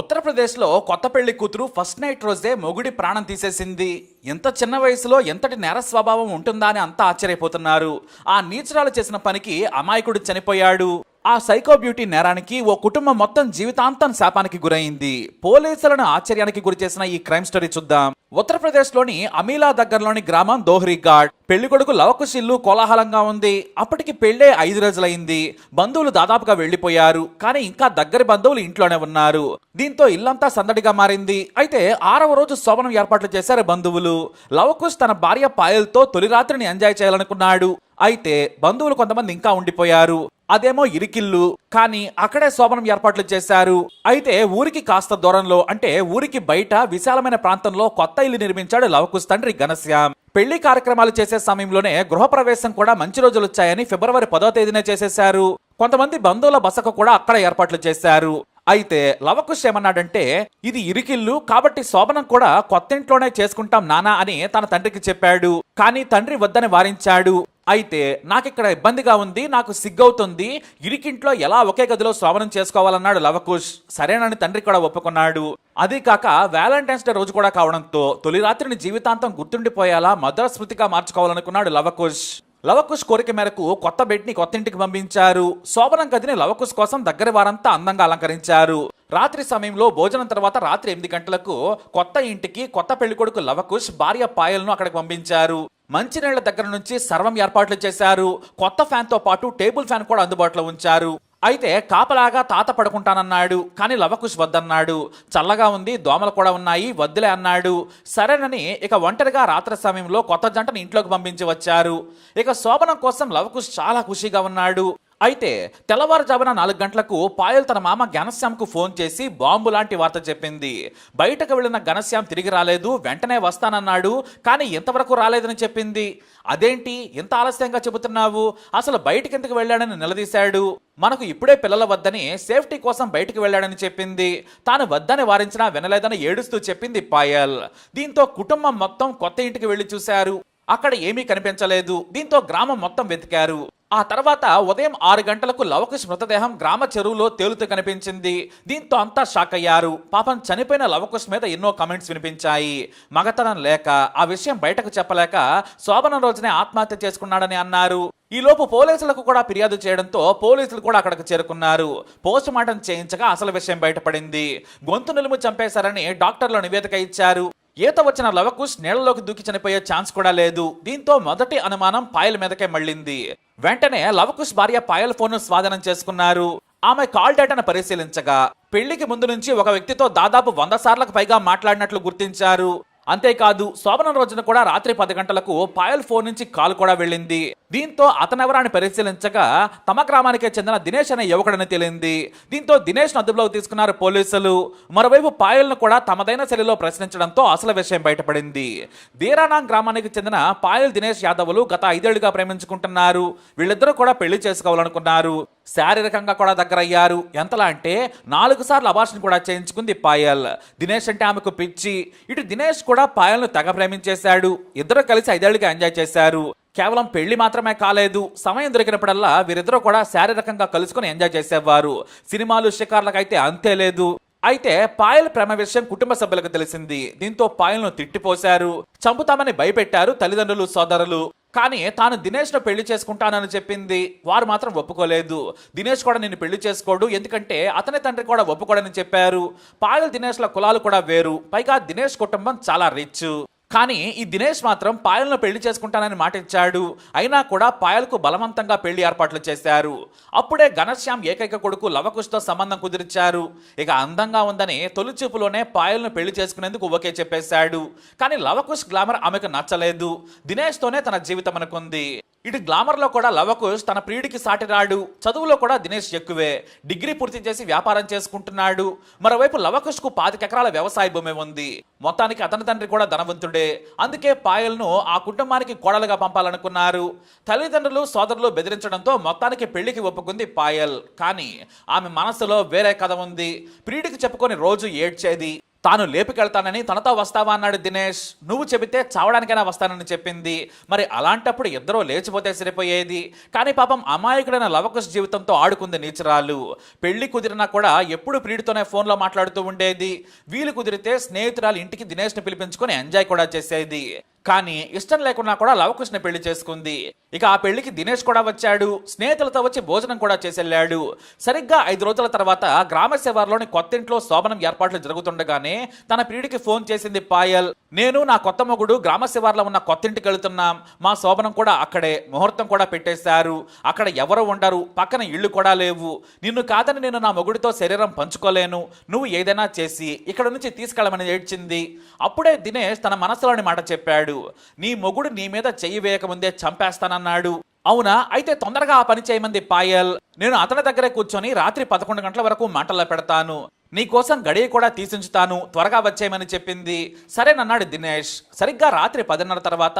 ఉత్తరప్రదేశ్లో కొత్త పెళ్ళి కూతురు ఫస్ట్ నైట్ రోజే మొగుడి ప్రాణం తీసేసింది. ఎంత చిన్న వయసులో ఎంతటి నేర స్వభావం ఉంటుందా అని అంతా ఆశ్చర్యపోతున్నారు. ఆ నీచరాలు చేసిన పనికి అమాయకుడు చనిపోయాడు. ఆ సైకో బ్యూటీ నేరానికి ఓ కుటుంబం మొత్తం జీవితాంతం శాపానికి గురైంది. పోలీసులను ఆశ్చర్యానికి గురి చేసిన ఈ క్రైమ్ స్టోరీ చూద్దాం. ఉత్తరప్రదేశ్లోని అమీలా దగ్గరలోని గ్రామం దోహ్రీఘాట్ పెళ్ళి కొడుకు లవకుశిల్లు కోలాహలంగా ఉంది. అప్పటికి పెళ్ళే ఐదు రోజులైంది. బంధువులు దాదాపుగా వెళ్ళిపోయారు కానీ ఇంకా దగ్గరి బంధువులు ఇంట్లోనే ఉన్నారు. దీంతో ఇల్లంతా సందడిగా మారింది. అయితే ఆరవ రోజు శోభనం ఏర్పాట్లు చేశారు బంధువులు. లవకుశ్ తన భార్య పాయల్తో తొలి రాత్రిని ఎంజాయ్ చేయాలనుకున్నాడు. అయితే బంధువులు కొంతమంది ఇంకా ఉండిపోయారు. అదేమో ఇరికిల్లు. కానీ అక్కడే శోభనం ఏర్పాట్లు చేశారు. అయితే ఊరికి కాస్త దూరంలో అంటే ఊరికి బయట విశాలమైన ప్రాంతంలో కొత్త ఇల్లు నిర్మించాడు లవకుశ్ తండ్రి ఘనశ్యామ్. పెళ్ళి కార్యక్రమాలు చేసే సమయంలోనే గృహప్రవేశం కూడా మంచి రోజులు వచ్చాయని ఫిబ్రవరి పదో తేదీనే చేసేశారు. కొంతమంది బంధువుల బసకు కూడా అక్కడ ఏర్పాట్లు చేశారు. అయితే లవకుష్ ఏమన్నాడంటే ఇది ఇరికిల్లు కాబట్టి శోభనం కూడా కొత్త ఇంట్లోనే చేసుకుంటాం నానా అని తన తండ్రికి చెప్పాడు. కానీ తండ్రి వద్దని వారించాడు. అయితే నాకిక్కడ ఇబ్బందిగా ఉంది నాకు సిగ్గవుతుంది ఇరికింట్లో ఎలా ఒకే గదిలో శ్రవణం చేసుకోవాలన్నాడు లవకుష్ సరేనని తండ్రి కూడా ఒప్పుకున్నాడు. అదీ కాక వ్యాలంటైన్స్ డే రోజు కూడా కావడంతో తొలి రాత్రిని జీవితాంతం గుర్తుండిపోయేలా మధుర స్మృతిగా మార్చుకోవాలనుకున్నాడు లవకుష్. లవకుష్ కోరిక మేరకు కొత్త బెడ్ని కొత్త ఇంటికి పంపించారు. శోభనం గదిని లవకుష్ కోసం దగ్గర వారంతా అందంగా అలంకరించారు. రాత్రి సమయంలో భోజనం తర్వాత రాత్రి ఎనిమిది గంటలకు కొత్త ఇంటికి కొత్త పెళ్ళికొడుకు లవకుష్ భార్య పాయల్ను అక్కడికి పంపించారు. మంచినీళ్ళ దగ్గర నుంచి సర్వం ఏర్పాట్లు చేశారు. కొత్త ఫ్యాన్తో పాటు టేబుల్ ఫ్యాన్ కూడా అందుబాటులో ఉంచారు. అయితే కాపలాగా తాత పడుకుంటానన్నాడు కానీ లవకుష్ వద్దన్నాడు. చల్లగా ఉంది దోమలు కూడా ఉన్నాయి వద్దులే అన్నాడు. సరేనని ఇక ఒంటరిగా రాత్రి సమయంలో కొత్త జంటను ఇంట్లోకి పంపించి వచ్చారు. ఇక శోభనం కోసం లవకుష్ చాలా ఖుషిగా ఉన్నాడు. అయితే తెల్లవారుజామున నాలుగు గంటలకు పాయల్ తన మామ ఘనశ్యామ్కు ఫోన్ చేసి బాంబు లాంటి వార్త చెప్పింది. బయటకు వెళ్ళిన ఘనశ్యామ్ తిరిగి రాలేదు వెంటనే వస్తానన్నాడు. కానీ ఇంతవరకు రాలేదని చెప్పింది. అదేంటి? ఇంత ఆలస్యంగా చెబుతున్నావు? అసలు బయటికి ఎందుకు వెళ్ళాడని నిలదీశాడు. మనకు ఇప్పుడే పిల్లల వద్దని సేఫ్టీ కోసం బయటికి వెళ్ళాడని చెప్పింది. తాను వద్దని వారించినా వినలేదని ఏడుస్తూ చెప్పింది పాయల్. దీంతో కుటుంబం మొత్తం కొత్త ఇంటికి వెళ్ళి చూశారు. అక్కడ ఏమీ కనిపించలేదు. దీంతో గ్రామం మొత్తం వెతికారు. ఆ తర్వాత ఉదయం ఆరు గంటలకు లవకుశ్ మృతదేహం గ్రామ చెరువులో తేలుతూ కనిపించింది. దీంతో అంతా షాక్ అయ్యారు. పాపం చనిపోయిన లవకుశ్ మీద ఎన్నో కమెంట్స్ వినిపించాయి. మగతనం లేక ఆ విషయం బయటకు చెప్పలేక శోభనం రోజునే ఆత్మహత్య చేసుకున్నాడని అన్నారు. ఈలోపు పోలీసులకు కూడా ఫిర్యాదు చేయడంతో పోలీసులు కూడా అక్కడికి చేరుకున్నారు. పోస్ట్ మార్టం చేయించగా అసలు విషయం బయటపడింది. గొంతు నిలుము చంపేశారని డాక్టర్లు నివేదిక ఇచ్చారు. ఈత వచ్చిన లవకుష్ నీళ్ళలోకి దూకి చనిపోయే ఛాన్స్ కూడా లేదు. దీంతో మొదటి అనుమానం పాయల మీదకే మళ్ళింది. వెంటనే లవకుష్ భార్య పాయల్ ఫోన్ను స్వాధీనం చేసుకున్నారు. ఆమె కాల్ డేటాను పరిశీలించగా పెళ్ళికి ముందు నుంచి ఒక వ్యక్తితో దాదాపు వంద సార్లకు పైగా మాట్లాడినట్లు గుర్తించారు. అంతేకాదు శోభనం రోజున కూడా రాత్రి పది గంటలకు పాయల్ ఫోన్ నుంచి కాల్ కూడా వెళ్ళింది. దీంతో అతనెవరాన్ని పరిశీలించగా తమ గ్రామానికే చెందిన దినేష్ అనే యువకుడని తేలింది. దీంతో దినేష్ అదుపులోకి తీసుకున్నారు పోలీసులు. మరోవైపు పాయల్ను కూడా తమదైన శైలిలో ప్రశ్నించడంతో అసలు విషయం బయటపడింది. దీరానాం గ్రామానికి చెందిన పాయల్ దినేష్ యాదవ్లు గత ఐదేళ్ళుగా ప్రేమించుకుంటున్నారు. వీళ్ళిద్దరూ కూడా పెళ్ళి చేసుకోవాలనుకున్నారు. శారీరకంగా కూడా దగ్గరయ్యారు. ఎంతలా అంటే నాలుగు సార్లు అబార్షన్ కూడా చేయించుకుంది పాయల్. దినేష్ అంటే ఆమెకు పిచ్చి. ఇటు దినేష్ కూడా పాయల్ను తెగ ప్రేమించేశాడు. ఇద్దరు కలిసి ఐదేళ్ళుగా ఎంజాయ్ చేశారు. కేవలం పెళ్ళి మాత్రమే కాలేదు సమయం దొరికినప్పుడల్లా వీరిద్దరూ కూడా శారీరకంగా కలుసుకొని ఎంజాయ్ చేసేవారు. సినిమాలు షికార్లకైతే అంతే లేదు. అయితే పాయల్ ప్రేమ విషయం కుటుంబ సభ్యులకు తెలిసింది. దీంతో పాయల్ను తిట్టిపోశారు. చంపుతామని భయపెట్టారు తల్లిదండ్రులు సోదరులు. కానీ తాను దినేష్ను పెళ్ళి చేసుకుంటానని చెప్పింది. వారు మాత్రం ఒప్పుకోలేదు. దినేష్ కూడా నేను పెళ్ళి చేసుకోడు ఎందుకంటే అతని తండ్రి కూడా ఒప్పుకోడని చెప్పారు. పాయల్ దినేష్ల కులాలు కూడా వేరు. పైగా దినేష్ కుటుంబం చాలా రిచ్. కానీ ఈ దినేష్ మాత్రం పాయల్ను పెళ్ళి చేసుకుంటానని మాట ఇచ్చాడు. అయినా కూడా పాయలకు బలవంతంగా పెళ్ళి ఏర్పాట్లు చేశారు. అప్పుడే ఘనశ్యామ్ ఏకైక కొడుకు లవకుష్తో సంబంధం కుదిరిచారు. ఇక అందంగా ఉందని తొలి చూపులోనే పాయల్ను పెళ్ళి చేసుకునేందుకు ఓకే చెప్పేశాడు. కానీ లవకుష్ గ్లామర్ ఆమెకు నచ్చలేదు. దినేష్తోనే తన జీవితం అనుకుంది. ఇటు గ్లామర్లో కూడా లవకుష్ తన ప్రియుడికి సాటి రాడు చదువులో కూడా దినేష్ ఎక్కువే. డిగ్రీ పూర్తి చేసి వ్యాపారం చేసుకుంటున్నాడు. మరోవైపు లవకుష్కు పాతికెకరాల వ్యవసాయ భూమి ఉంది. మొత్తానికి అతని తండ్రి కూడా ధనవంతుడే. అందుకే పాయల్ను ఆ కుటుంబానికి కోడలుగా పంపాలనుకున్నారు. తల్లిదండ్రులు సోదరులు బెదిరించడంతో మొత్తానికి పెళ్ళికి ఒప్పుకుంది పాయల్. కానీ ఆమె మనసులో వేరే కథ ఉంది. ప్రియుడికి చెప్పుకొని రోజు ఏడ్చేది. తాను లేపుకెళ్తానని తనతో వస్తావా అన్నాడు దినేష్. నువ్వు చెబితే చావడానికైనా వస్తానని చెప్పింది. మరి అలాంటప్పుడు ఇద్దరూ లేచిపోతే సరిపోయేది? కానీ పాపం అమాయకుడైన లవకుశ జీవితంతో ఆడుకుంది నీచురాలు. పెళ్ళి కుదిరినా కూడా ఎప్పుడు ప్రియుడితోనే ఫోన్లో మాట్లాడుతూ ఉండేది. వీలు కుదిరితే స్నేహితురాలు ఇంటికి దినేష్ని పిలిపించుకొని ఎంజాయ్ కూడా చేసేది. కానీ ఇష్టం లేకున్నా కూడా లవకృష్ణ పెళ్ళి చేసుకుంది. ఇక ఆ పెళ్ళికి దినేష్ కూడా వచ్చాడు. స్నేహితులతో వచ్చి భోజనం కూడా చేసెళ్ళాడు. సరిగ్గా ఐదు రోజుల తర్వాత గ్రామ శివార్లోని కొత్త ఇంట్లో శోభనం ఏర్పాట్లు జరుగుతుండగానే తన ప్రియుడికి ఫోన్ చేసింది పాయల్. నేను నా కొత్త మొగుడు గ్రామ శివార్లో ఉన్న కొత్త ఇంటికి వెళుతున్నాం. మా శోభనం కూడా అక్కడే. ముహూర్తం కూడా పెట్టేశారు. అక్కడ ఎవరు ఉండరు. పక్కన ఇళ్ళు కూడా లేవు. నిన్ను కాదని నేను నా మొగుడితో శరీరం పంచుకోలేను. నువ్వు ఏదైనా చేసి ఇక్కడ నుంచి తీసుకెళ్ళమని ఏడ్చింది. అప్పుడే దినేష్ తన మనసులోని మాట చెప్పాడు. నీ మొగుడు నీ మీద చెయ్యి వేయకముందే చంపేస్తానన్నాడు. అవునా? అయితే తొందరగా ఆ పని చేయమంది పాయల్. నేను అతని దగ్గరే కూర్చొని రాత్రి పదకొండు గంటల వరకు మాటల్లో పెడతాను. నీకోసం గడియ కూడా తీసించుతాను త్వరగా వచ్చేయమని చెప్పింది. సరేనన్నాడు దినేష్. సరిగ్గా రాత్రి పదిన్నర తర్వాత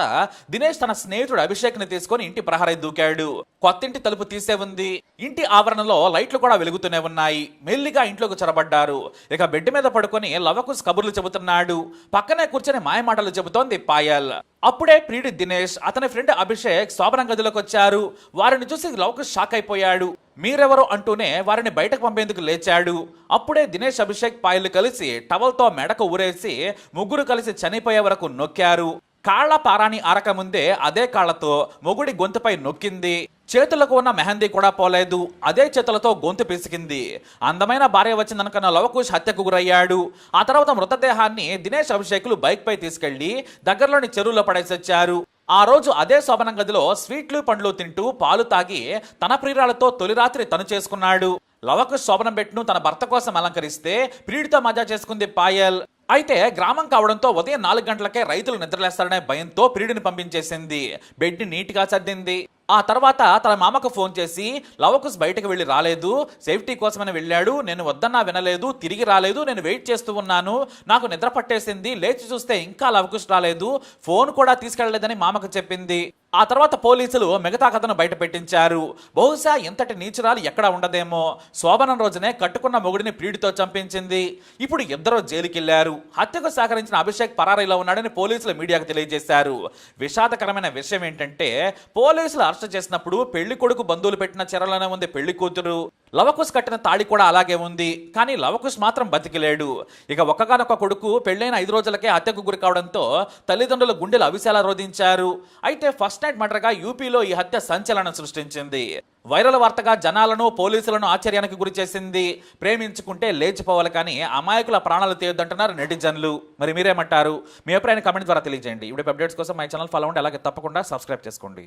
దినేష్ తన స్నేహితుడు అభిషేక్ని తీసుకొని ఇంటి ప్రహరీ దూకాడు. కొత్తింటి తలుపు తీసే ఉంది. ఇంటి ఆవరణలో లైట్లు కూడా వెలుగుతూనే ఉన్నాయి. మెల్లిగా ఇంట్లోకి చొరబడ్డారు. ఇక బెడ్ మీద పడుకొని లవకుశ్ కబుర్లు చెబుతున్నాడు. పక్కనే కూర్చొని మాయమాటలు చెబుతోంది పాయల్. అప్పుడే ప్రీడి దినేష్ అతని ఫ్రెండ్ అభిషేక్ శోభనం గదిలోకి వచ్చారు వారిని చూసి లవకుశ్ షాక్ అయిపోయాడు. మీరెవరు అంటూనే వారిని బయటకు పంపేందుకు లేచాడు. అప్పుడే దినేష్ అభిషేక్ పాయలు కలిసి టవల్తో మెడకు ఊరేసి ముగ్గురు కలిసి చనిపోయే వరకు నొక్కారు. కాళ్ళ పారాని ఆరకముందే అదే కాళ్ళతో మొగుడి గొంతుపై నొక్కింది. చేతులకు ఉన్న మెహందీ కూడా పోలేదు. అదే చేతులతో గొంతు పిసికింది. అందమైన భార్య వచ్చిందనుకున్న లవకుష్ హత్యకు గురయ్యాడు. ఆ తర్వాత మృతదేహాన్ని దినేష్ అభిషేకులు బైక్ పై తీసుకెళ్ళి దగ్గరలోని చెరువులో పడేసొచ్చారు. ఆ రోజు అదే శోభనం గదిలో స్వీట్లు పండ్లు తింటూ పాలు తాగి తన ప్రియురాలతో తొలి రాత్రి తను చేసుకున్నాడు. లవకు శోభనం పెట్టును తన భర్త కోసం అలంకరిస్తే ప్రియుడితో మజా చేసుకుంది పాయల్. అయితే గ్రామం కావడంతో ఉదయం నాలుగు గంటలకే రైతులు నిద్రలేస్తారనే భయంతో ప్రియుడిని పంపించేసింది. బెడ్ని నీట్గా సర్దింది. ఆ తర్వాత తన మామకు ఫోన్ చేసి లవకుస్ బయటకు వెళ్ళి రాలేదు సేఫ్టీ కోసమని వెళ్ళాడు నేను వద్దన్నా వినలేదు తిరిగి రాలేదు నేను వెయిట్ చేస్తూ ఉన్నాను నాకు నిద్ర పట్టేసింది లేచి చూస్తే ఇంకా లవకుస్ రాలేదు ఫోన్ కూడా తీసుకెళ్ళలేదని మామకు చెప్పింది. ఆ తర్వాత పోలీసులు మిగతా కథను బయట పెట్టించారు. బహుశా ఇంతటి నీచురాలు ఎక్కడ ఉండదేమో. శోభనం రోజునే కట్టుకున్న మొగుడిని ప్రీడితో చంపించింది. ఇప్పుడు ఇద్దరు జైలుకెళ్ళారు. హత్యకు సహకరించిన అభిషేక్ పరారీలో ఉన్నాడని పోలీసులు మీడియాకు తెలియజేశారు. విషాదకరమైన విషయం ఏంటంటే పోలీసులు అరెస్ట్ చేసినప్పుడు పెళ్ళి కొడుకు బంధువులు పెట్టిన చెరలోనే ఉంది పెళ్ళి కూతురు. లవకుశ్ కట్టిన తాళి కూడా అలాగే ఉంది. కానీ లవకుశ్ మాత్రం బతికిలేడు. ఇక ఒక్కగానొక్క కొడుకు పెళ్ళైన ఐదు రోజులకే హత్యకు గురి కావడంతో తల్లిదండ్రుల గుండెలు అవిశాల రోధించారు. అయితే ఫస్ట్ నైట్ మర్డర్గా యూపీలో ఈ హత్య సంచలనం సృష్టించింది. వైరల్ వార్తగా జనాలను పోలీసులను ఆశ్చర్యానికి గురి చేసింది. ప్రేమించుకుంటే లేచిపోవాలి కానీ అమాయకుల ప్రాణాలు తీయొద్దంటున్నారు నెటిజన్లు. మరి మీరేమంటారు? మీ అభిప్రాయాన్ని కమెంట్ ద్వారా తెలియజేయండి. ఇప్పుడు అప్డేట్స్ కోసం మై ఛానల్ ఫాలో అవ్వండి. అలాగే తప్పకుండా సబ్స్క్రైబ్ చేసుకోండి.